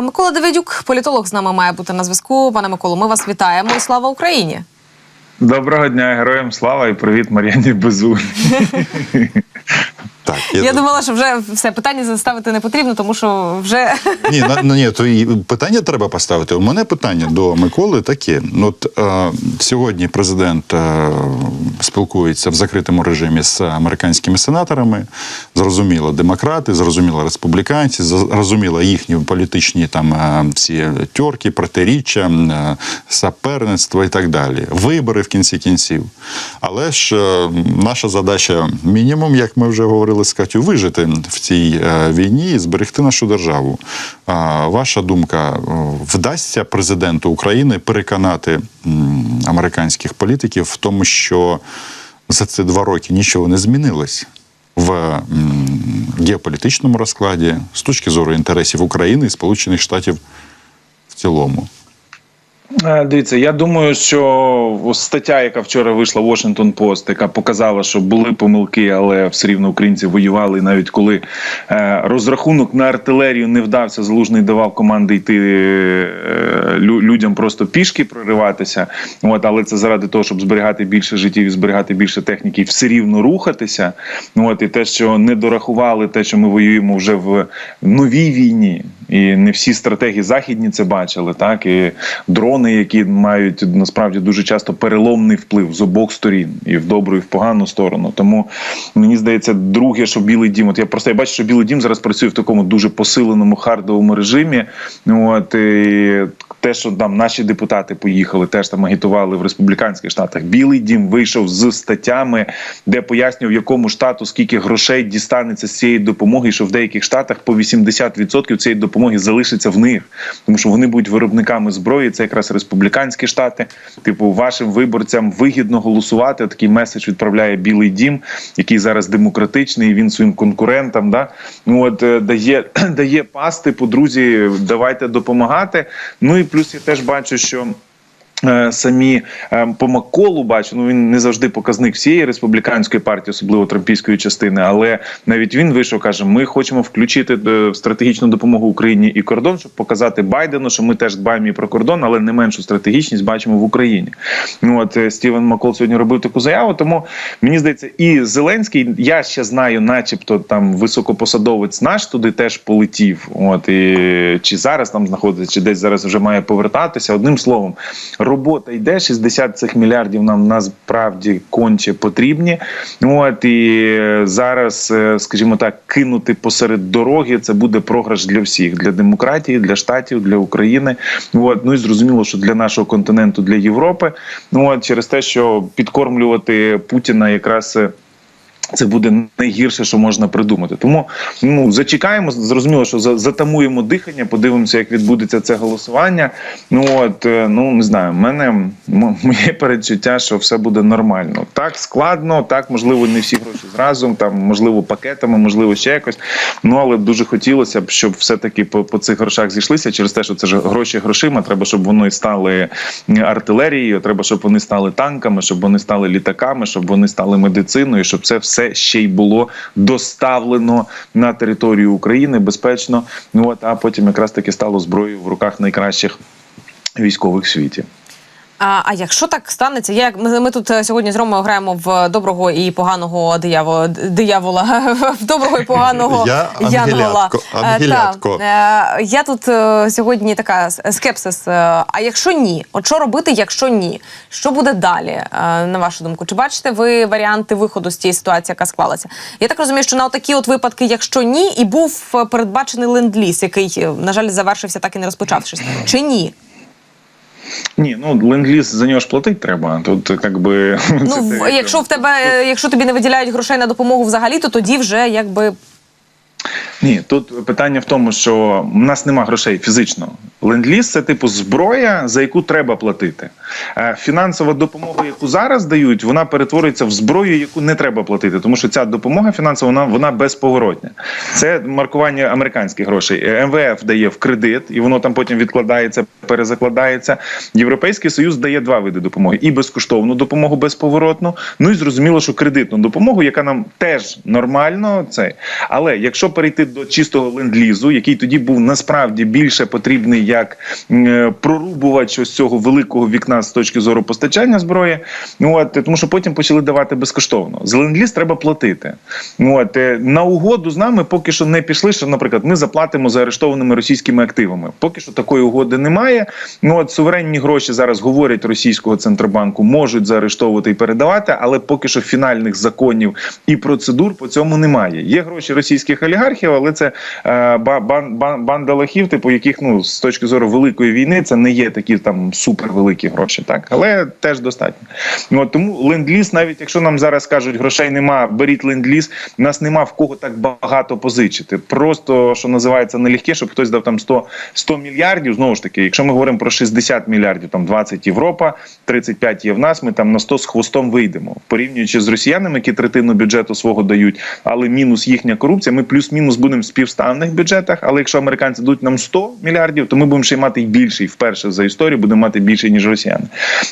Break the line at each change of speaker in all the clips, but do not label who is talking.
Микола Давидюк, політолог з нами має бути на зв'язку. Пане Миколу, ми вас вітаємо і слава Україні.
Доброго дня, героям слава і привіт Мар'яні Безун.
Так,
Я думала, що вже все питання заставити не потрібно, тому що вже
Ні, на, ну, ні, то і питання треба поставити. У мене питання до Миколи таке. Ну, От е, сьогодні президент е, спілкується в закритому режимі з американськими сенаторами. Зрозуміло, демократи, зрозуміло, республіканці, зрозуміло їхні політичні там е, всі тьорки, протиріччя, е, саперництво і так далі. Вибори в кінці кінців. Але ж е, наша задача мінімум, як ми вже говорили Катю, вижити в цій е, війні і зберегти нашу державу. Ваша думка, е, вдасться президенту України переконати американських політиків в тому, що за ці два роки нічого не змінилось в геополітичному розкладі з точки зору інтересів України і Сполучених Штатів в цілому?
Е, Дивіться, я думаю, що стаття, яка вчора вийшла в Washington Post, яка показала, що були помилки, але все рівно українці воювали. І навіть коли е, розрахунок на артилерію не вдався, залужний давав команди йти е, лю- людям просто пішки прориватися. От, але це заради того, щоб зберігати більше життів і зберігати більше техніки, і все рівно рухатися. От і те, що не дорахували, те, що ми воюємо вже в новій війні. І не всі стратегії західні це бачили, так і дрони, які мають насправді дуже часто переломний вплив з обох сторін, і в добру, і в погану сторону. Тому мені здається, друге, що білий дім, от я просто я бачу, що білий дім зараз працює в такому дуже посиленому хардовому режимі. От і те, що там наші депутати поїхали, теж там агітували в республіканських штатах. Білий дім вийшов з статтями, де пояснював, якому штату скільки грошей дістанеться з цієї допомоги, що в деяких штатах по 80% цієї допомоги залишиться в них, тому що вони будуть виробниками зброї. Це якраз республіканські штати. Типу, вашим виборцям вигідно голосувати. Такий меседж відправляє Білий Дім, який зараз демократичний. Він своїм конкурентам да ну от е, дає дає пасти по друзі, давайте допомагати. Ну і плюс я теж бачу, що. Е, Самі е, по Макколу бачу, ну він не завжди показник всієї республіканської партії, особливо трампійської частини. Але навіть він вийшов, каже: ми хочемо включити е, в стратегічну допомогу Україні і кордон, щоб показати Байдену, що ми теж дбаємо і про кордон, але не меншу стратегічність бачимо в Україні. Ну от Стівен Маккол сьогодні робив таку заяву. Тому мені здається, і Зеленський, я ще знаю, начебто там високопосадовець наш туди теж полетів. От і чи зараз там знаходиться, чи десь зараз вже має повертатися. Одним словом, робота йде. 60 цих мільярдів нам насправді конче потрібні. От і зараз, е, скажімо так, кинути посеред дороги це буде програш для всіх: для демократії, для штатів, для України. От ну і зрозуміло, що для нашого континенту, для Європи. Ну от через те, що підкормлювати Путіна якраз. Це буде найгірше, що можна придумати. Тому ну зачекаємо. Зрозуміло, що затамуємо дихання, подивимося, як відбудеться це голосування. Ну от е, ну не знаю, в мене моє передчуття, що все буде нормально. Так складно, так можливо, не всі гроші зразу, там можливо пакетами, можливо, ще якось. Ну але дуже хотілося б, щоб все таки по, по цих грошах зійшлися через те, що це ж гроші грошима. Треба, щоб вони стали артилерією. Треба, щоб вони стали танками, щоб вони стали літаками, щоб вони стали медициною, щоб це все ще й було доставлено на територію України безпечно. Ну от а потім якраз таки стало зброєю в руках найкращих військових світі.
А, а якщо так станеться, я ми, ми тут е, сьогодні з Ромою граємо в доброго і поганого диявола, диявола в доброго і поганого
Я
янгола.
ангелятко,
Е, та, е, я тут сьогодні така скепсис. А якщо ні, от що робити, якщо ні? Що буде далі, на вашу думку? Чи бачите ви варіанти виходу з цієї ситуації, яка склалася? Я так розумію, що на такі от випадки, якщо ні, і був передбачений ленд-ліз, який, на жаль, завершився так і не розпочавшись. Чи ні?
Ні, ну ленд-ліз за нього ж платити треба. Тут якби
Ну,
це
в- якщо в тебе, якщо тобі не виділяють грошей на допомогу взагалі, то тоді вже якби
Ні, тут питання в тому, що в нас нема грошей фізично. Ленд-ліз це типу зброя, за яку треба платити. Е, Фінансова допомога, яку зараз дають, вона перетворюється в зброю, яку не треба платити, тому що ця допомога фінансова вона, вона безповоротня. Це маркування американських грошей. Е, МВФ дає в кредит, і воно там потім відкладається, перезакладається. Європейський союз дає два види допомоги: і безкоштовну допомогу безповоротну. Ну і зрозуміло, що кредитну допомогу, яка нам теж нормально. Це але якщо перейти до чистого ленд-лізу, який тоді був насправді більше потрібний як е, прорубувач ось цього великого вікна з точки зору постачання зброї. Ну от тому, що потім почали давати безкоштовно. За ленд-ліз треба платити. Ну от е, на угоду з нами поки що не пішли. Що, наприклад, ми заплатимо за арештованими російськими активами. Поки що такої угоди немає. Ну от суверенні гроші зараз говорять російського центробанку, можуть заарештовувати і передавати, але поки що фінальних законів і процедур по цьому немає. Є гроші російських олігархів, але це е, бан- бан- банда лохів, типу яких ну з точки зору великої війни це не є такі там супервеликі гроші, так але теж достатньо. Ну тому ленд-ліз, навіть якщо нам зараз кажуть, грошей нема, беріть ленд-ліз, нас нема в кого так багато позичити. Просто що називається налегке, щоб хтось дав там 100, 100 мільярдів. Знову ж таки, якщо ми говоримо про 60 мільярдів, там 20 Європа, 35 є в нас. Ми там на 100 з хвостом вийдемо. Порівнюючи з росіянами, які третину бюджету свого дають, але мінус їхня корупція. Ми плюс-мінус будемо в співставних бюджетах. Але якщо американці дадуть нам 100 мільярдів, то ми будемо ще й мати більший вперше за історію, будемо мати більше ніж росіяни.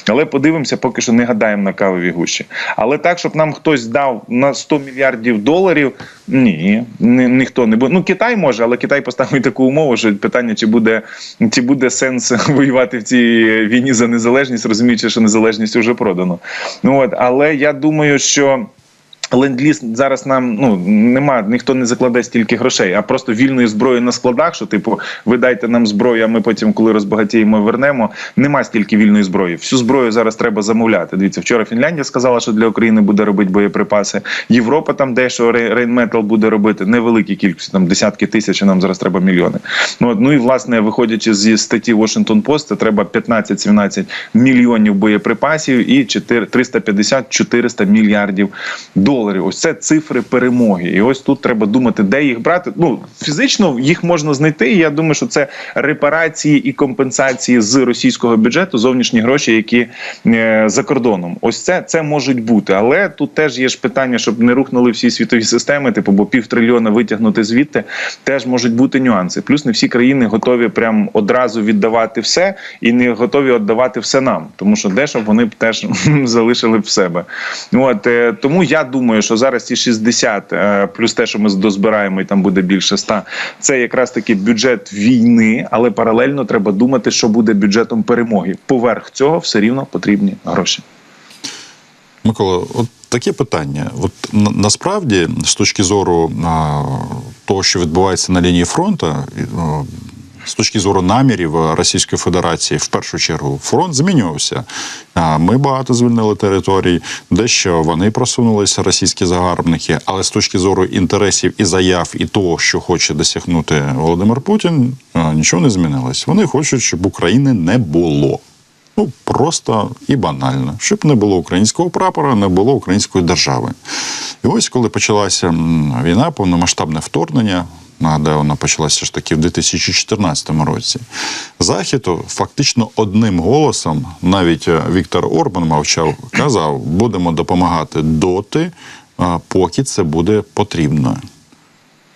Але подивимося, поки що не гадаємо на кавові гущі. Але так, щоб нам хтось дав на 100 мільярдів доларів, ні, ні ніхто не буде. Ну Китай може, але Китай поставить таку умову, що питання, чи буде чи буде сенс воювати в цій війні за незалежність, розуміючи, що незалежність вже продано. Ну от, але я думаю, що. Ленд-ліз зараз нам ну нема, ніхто не закладе стільки грошей, а просто вільної зброї на складах. Що типу, ви дайте нам зброю, а ми потім, коли розбагатіємо, вернемо. Нема стільки вільної зброї. Всю зброю зараз треба замовляти. Дивіться, вчора Фінляндія сказала, що для України буде робити боєприпаси. Європа там дещо Рейнметал буде робити невеликі кількості, там десятки тисяч. а Нам зараз треба мільйони. Ну ну і власне, виходячи зі статті Washington Post, це треба 15-17 мільйонів боєприпасів і 4 350-400 мільярдів доларів. Ось це цифри перемоги. І ось тут треба думати, де їх брати. Ну фізично їх можна знайти. і Я думаю, що це репарації і компенсації з російського бюджету, зовнішні гроші, які е, за кордоном. Ось це це можуть бути. Але тут теж є ж питання, щоб не рухнули всі світові системи, типу, бо півтрильйона витягнути звідти теж можуть бути нюанси. Плюс не всі країни готові прям одразу віддавати все і не готові віддавати все нам, тому що дещо вони б теж залишили в себе. От е, тому я думаю, що зараз ці 60, е, плюс те, що ми дозбираємо, і там буде більше 100, це якраз таки бюджет війни, але паралельно треба думати, що буде бюджетом перемоги. Поверх цього все рівно потрібні гроші.
Микола, от таке питання. От на, насправді, з точки зору а, того, що відбувається на лінії фронту, з точки зору намірів Російської Федерації, в першу чергу, фронт змінювався. Ми багато звільнили територій, дещо вони просунулися, російські загарбники. Але з точки зору інтересів і заяв, і того, що хоче досягнути Володимир Путін, нічого не змінилось. Вони хочуть, щоб України не було. Ну, просто і банально, щоб не було українського прапора, не було української держави. І ось коли почалася війна, повномасштабне вторгнення. Нагадаю, вона почалася ж таки в 2014 році. Захід фактично одним голосом, навіть е, Віктор Орбан мовчав, казав: будемо допомагати доти, е, поки це буде потрібно.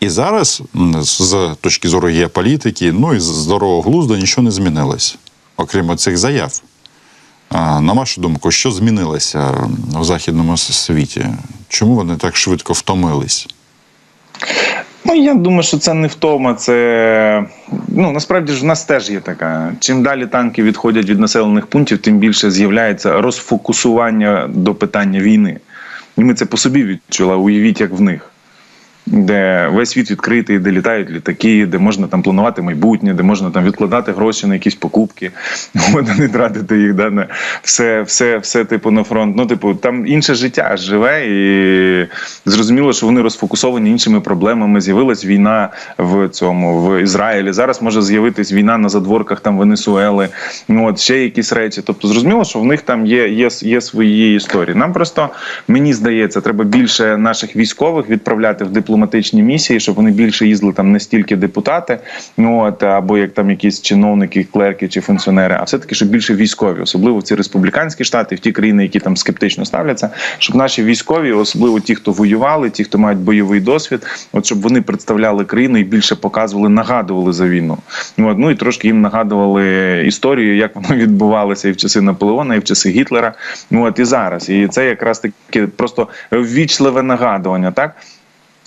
І зараз, з точки зору геополітики, ну і з здорового глузду, нічого не змінилось, окрім цих заяв. На вашу думку, що змінилося в західному світі? Чому вони так швидко втомились?
Ну я думаю, що це не втома. Це ну насправді ж в нас теж є така. Чим далі танки відходять від населених пунктів, тим більше з'являється розфокусування до питання війни. І ми це по собі відчули. Уявіть, як в них. Де весь світ відкритий, де літають літаки, де можна там планувати майбутнє, де можна там відкладати гроші на якісь покупки, от, не тратити їх да, на все, все, все, типу, на фронт. Ну, типу, там інше життя живе, і зрозуміло, що вони розфокусовані іншими проблемами. З'явилась війна в цьому в Ізраїлі. Зараз може з'явитись війна на задворках там Венесуели. Ну от ще якісь речі. Тобто, зрозуміло, що в них там є, є, є свої історії. Нам просто мені здається, треба більше наших військових відправляти в дипломатію дипломатичні місії, щоб вони більше їздили там не стільки депутати, ну от або як там якісь чиновники, клерки чи функціонери, а все таки, щоб більше військові, особливо в ці республіканські штати, в ті країни, які там скептично ставляться, щоб наші військові, особливо ті, хто воювали, ті, хто мають бойовий досвід, от щоб вони представляли країну і більше показували, нагадували за війну. Ну, от, ну і трошки їм нагадували історію, як воно відбувалося і в часи Наполеона, і в часи Гітлера. Ну от і зараз. І це якраз таке просто ввічливе нагадування, так.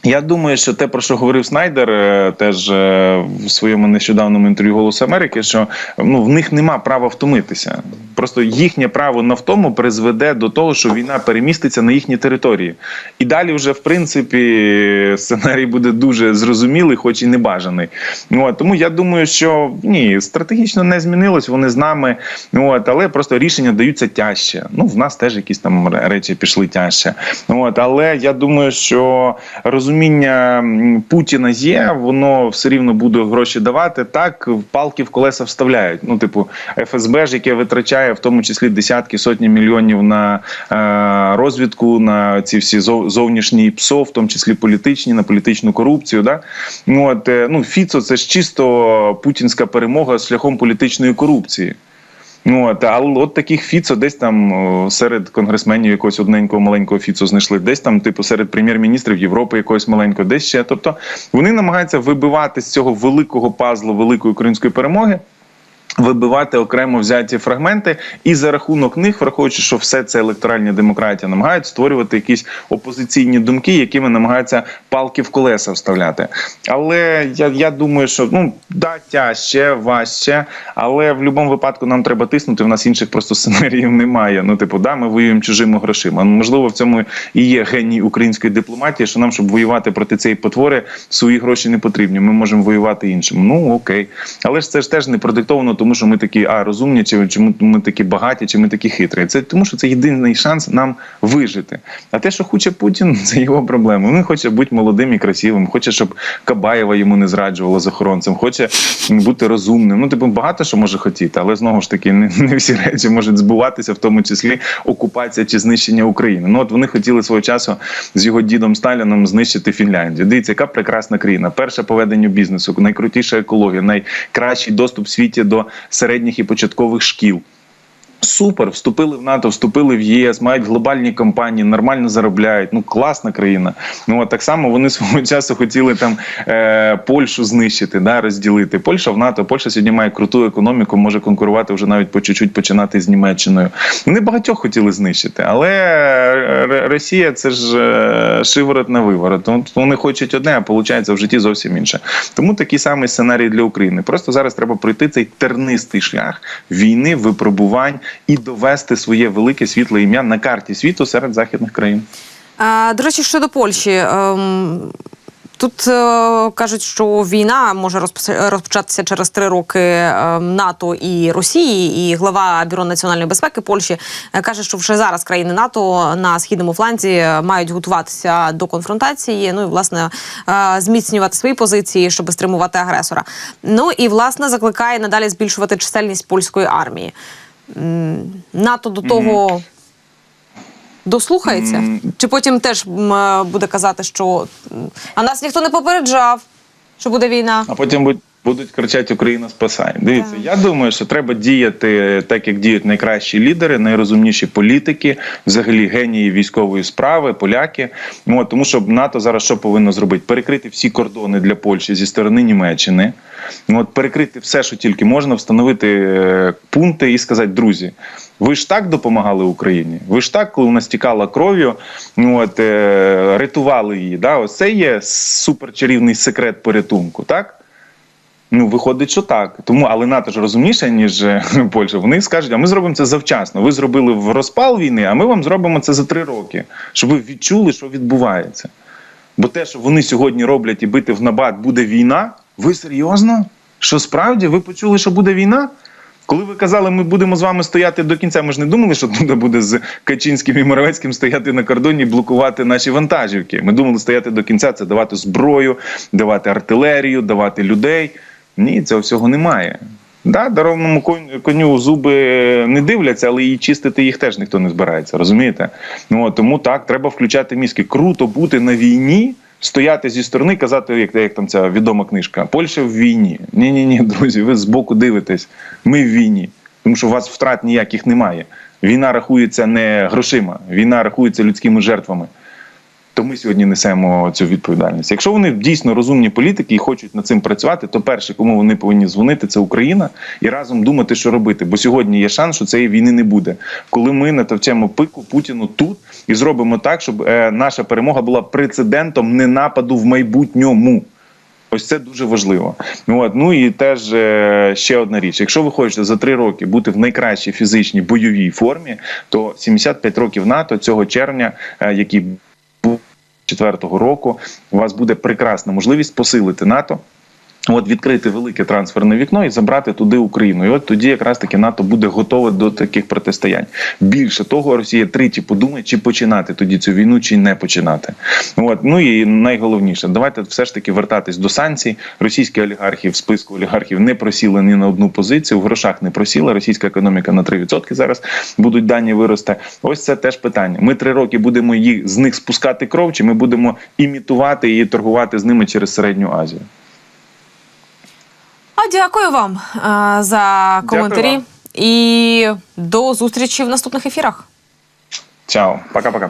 Я думаю, що те, про що говорив Снайдер, е, теж е, в своєму нещодавному інтерв'ю «Голос Америки, що ну в них нема права втомитися. Просто їхнє право на втому призведе до того, що війна переміститься на їхні території. І далі, вже в принципі, сценарій буде дуже зрозумілий, хоч і небажаний. От, тому я думаю, що ні, стратегічно не змінилось, вони з нами. От, але просто рішення даються тяжче. Ну, в нас теж якісь там речі пішли тяжче. От, але я думаю, що розуміння Путіна є, воно все рівно буде гроші давати. Так, палки в колеса вставляють. Ну, типу, ФСБ ж, яке витрачає в тому числі десятки сотні мільйонів на е, розвідку, на ці всі зов- зовнішні ПСО, в тому числі політичні, на політичну корупцію. Да? Ну, от, е, ну, Фіцо це ж чисто путінська перемога шляхом політичної корупції. Ну, от, але от таких Фіцо десь там серед конгресменів якогось одненького маленького Фіцо знайшли, десь там, типу, серед прем'єр-міністрів Європи якогось маленького, десь ще. Тобто вони намагаються вибивати з цього великого пазлу великої української перемоги. Вибивати окремо взяті фрагменти, і за рахунок них, враховуючи, що все це електоральні демократія, намагаються створювати якісь опозиційні думки, якими намагаються палки в колеса вставляти. Але я, я думаю, що ну да, тяжче, важче, але в будь-якому випадку нам треба тиснути. В нас інших просто сценаріїв немає. Ну, типу, да, ми воюємо чужими грошима. Можливо, в цьому і є геній української дипломатії, що нам, щоб воювати проти цієї потвори, свої гроші не потрібні. Ми можемо воювати іншим. Ну окей, але ж це ж теж не продиктовано, тому що ми такі а розумні, чи, чи ми, такі багаті, чи ми такі хитрі. Це тому, що це єдиний шанс нам вижити. А те, що хоче Путін, це його проблема. Він хоче бути молодим і красивим, хоче, щоб Кабаєва йому не зраджувала з охоронцем, хоче бути розумним. Ну, типу, багато що може хотіти, але знову ж таки, не, не всі речі можуть збуватися, в тому числі окупація чи знищення України. Ну от вони хотіли свого часу з його дідом Сталіном знищити Фінляндію. Дивіться, яка прекрасна країна. Перша по веденню бізнесу, найкрутіша екологія, найкращий доступ в світі до середніх і початкових шкіл. Супер, вступили в НАТО, вступили в ЄС, мають глобальні компанії, нормально заробляють. Ну класна країна. Ну от так само вони свого часу хотіли там е, Польщу знищити, да, розділити. Польща в НАТО. Польща сьогодні має круту економіку, може конкурувати вже навіть по чуть-чуть починати з Німеччиною. Вони багатьох хотіли знищити, але е, Росія це ж е, шиворот на виворот. Вони хочуть одне, а виходить в житті зовсім інше. Тому такий самий сценарій для України. Просто зараз треба пройти цей тернистий шлях війни, випробувань і довести своє велике світле ім'я на карті світу серед західних країн.
А, до речі, щодо Польщі. Ем... Тут е, кажуть, що війна може розпоч- розпочатися через три роки е, НАТО і Росії. І глава бюро національної безпеки Польщі е, каже, що вже зараз країни НАТО на східному фланзі мають готуватися до конфронтації. Ну і власне е, зміцнювати свої позиції, щоб стримувати агресора. Ну і власне закликає надалі збільшувати чисельність польської армії. НАТО до того. Дослухається? Чи потім теж е, буде казати, що а нас ніхто не попереджав, що буде війна?
А потім будуть. Будуть кричати Україна спасає. Дивіться,
Так.
я думаю, що треба діяти так, як діють найкращі лідери, найрозумніші політики, взагалі генії військової справи, поляки. Ну, тому що НАТО зараз що повинно зробити? Перекрити всі кордони для Польщі зі сторони Німеччини. Ну, От перекрити все, що тільки можна, встановити е, пункти і сказати, друзі. Ви ж так допомагали Україні? Ви ж так, коли вона стікала кров'ю, ну от е, рятували її. Да? Ось це є суперчарівний секрет порятунку, так? Ну, виходить, що так. Тому, але НАТО ж розумніше, ніж е, Польща. Вони скажуть, а ми зробимо це завчасно. Ви зробили в розпал війни, а ми вам зробимо це за три роки, щоб ви відчули, що відбувається. Бо те, що вони сьогодні роблять і бити в набат, буде війна. Ви серйозно? Що справді? Ви почули, що буде війна? Коли ви казали, ми будемо з вами стояти до кінця, ми ж не думали, що тут буде з Качинським і Моровецьким стояти на кордоні і блокувати наші вантажівки. Ми думали стояти до кінця, це давати зброю, давати артилерію, давати людей. Ні, цього всього немає. Да, даровному коню, зуби не дивляться, але і чистити їх теж ніхто не збирається, розумієте? Ну тому так, треба включати мізки. Круто бути на війні, Стояти зі сторони, казати, як, як там ця відома книжка, Польща в війні. Ні, ні, ні, друзі, ви збоку дивитесь. Ми в війні, тому що у вас втрат ніяких немає. Війна рахується не грошима, війна рахується людськими жертвами. То ми сьогодні несемо цю відповідальність. Якщо вони дійсно розумні політики і хочуть над цим працювати, то перше, кому вони повинні дзвонити, це Україна і разом думати, що робити. Бо сьогодні є шанс, що цієї війни не буде. Коли ми натовчемо пику Путіну тут і зробимо так, щоб е, наша перемога була прецедентом не нападу в майбутньому. Ось це дуже важливо. От ну і теж е, ще одна річ: якщо ви хочете за три роки бути в найкращій фізичній бойовій формі, то 75 років НАТО цього червня, е, 4-го року, у вас буде прекрасна можливість посилити НАТО. От відкрити велике трансферне вікно і забрати туди Україну. І от тоді якраз таки НАТО буде готове до таких протистоянь. Більше того, Росія тричі подумає, чи починати тоді цю війну, чи не починати. От ну і найголовніше, давайте все ж таки вертатись до санкцій. Російські олігархи в списку олігархів не просіли ні на одну позицію. В грошах не просіла. Російська економіка на 3% зараз будуть дані виросте. Ось це теж питання. Ми три роки будемо їх з них спускати кров, чи ми будемо імітувати і торгувати з ними через середню Азію.
А дякую вам а, за коментарі
вам.
і до зустрічі в наступних ефірах.
Чао, пока-пока.